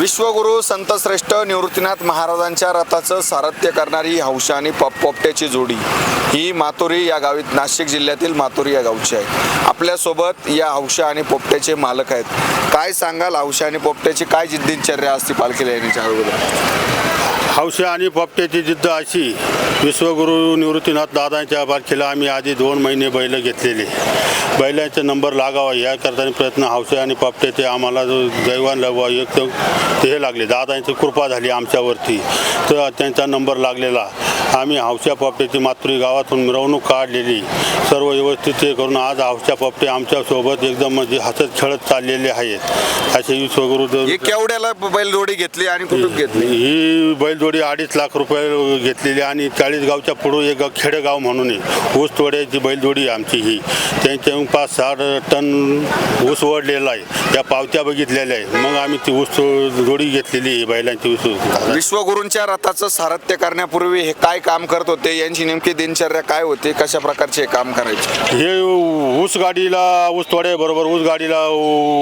विश्वगुरु संतश्रेष्ठ निवृत्तीनाथ महाराजांच्या रथाचं सारथ्य करणारी हौशा आणि पप पोपट्याची जोडी ही मातोरी या गावी नाशिक जिल्ह्यातील मातोरी या गावची आहे. आपल्यासोबत या हौशा आणि पोपट्याचे मालक आहेत. काय सांगाल हौशा आणि पोपट्याची काय जिद्दीनचर्या असते पालखीला लेण्याच्या अगोदर? हौशी आणि पोपट्याची जिद्द अशी विश्वगुरु निवृत्तीनाथ दादांच्या पालखीला आम्ही आधी दोन महिने बैल घेतलेले. बैलांचा नंबर लागावा या करताना प्रयत्न हौसे आणि पोपट्याचे आम्हाला जो दैवान लागवा एक ते हे लागले. दादांची कृपा झाली आमच्यावरती तर त्यांचा नंबर लागलेला. आम्ही हौशा पोपट्याची मातृ गावातून मिरवणूक काढलेली. सर्व व्यवस्थित हे करून आज हौशा पोपटे आमच्यासोबत एकदम म्हणजे हसत खेळत चाललेले आहेत. असे विश्वगुरु केवढ्याला बैल जोडी घेतली आणि कुठून घेतली? ही बैलजोडी अडीच लाख रुपये घेतलेली आणि चाळीस गावच्या पुढं एक खेडेगाव म्हणून ऊस तोड्याची बैलजोडी आहे आमची ही. त्यांच्या पाच सहा टन ऊस ओढलेला आहे. त्या पावत्या बघितलेल्या आहे मग आम्ही ती ऊस जोडी घेतलेली आहे बैलांची ऊस विश्वगुरूंच्या रथाचं सारथ्य करण्यापूर्वी हे काय काम करत होते? यांची नेमकी दिनचर्या काय होती? कशा प्रकारचे काम करायचे? हे ऊस गाडीला ऊस तोड्याबरोबर ऊस गाडीला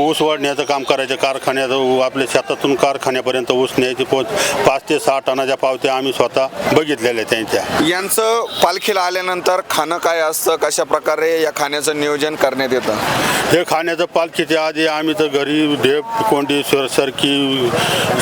ऊस वाढण्याचं काम करायचं. कारखान्यात आपल्या शेतातून कारखान्यापर्यंत ऊस न्यायची पोच पाच ते सहा टनाच्या पावत्या आम्ही स्वतः बघितलेल्या त्यांच्या. यांचं पालखीला आल्यानंतर खाणं काय असतं? कशा प्रकारे या खाण्याचं नियोजन करण्यात येतं? हे खाण्याचं पालखीच्या आधी आम्ही तर घरी ढेप कोंडी सर सरकी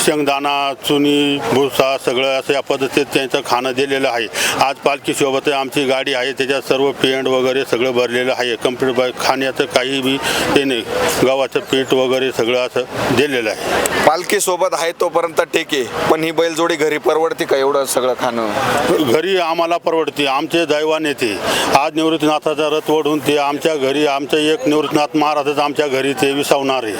शेंगदाणा चुनी भुसा सगळं असं या पद्धतीत त्यांचं खाणं दिलेलं आहे. आज पालखीसोबत आमची गाडी आहे त्याच्यात सर्व पेंड वगैरे सगळं भरलेलं आहे. कंप्लीट बाय खाण्याचं काही बी ते नाही. गव्हाचं पीठ वगैरे सगळं असं दिलेलं आहे. पालखी सोबत आहे तोपर्यंत टेके पण ही बैलजोडी घरी परवडते का एवढं सगळं खाणं? घरी आम्हाला परवडते. आमचे दैवान येते. आज निवृत्तीनाथाचा रथ ओढून ते आमच्या घरी आमचं एक निवृत्तीनाथ महाराजच आमच्या घरी ते विसावणार आहे.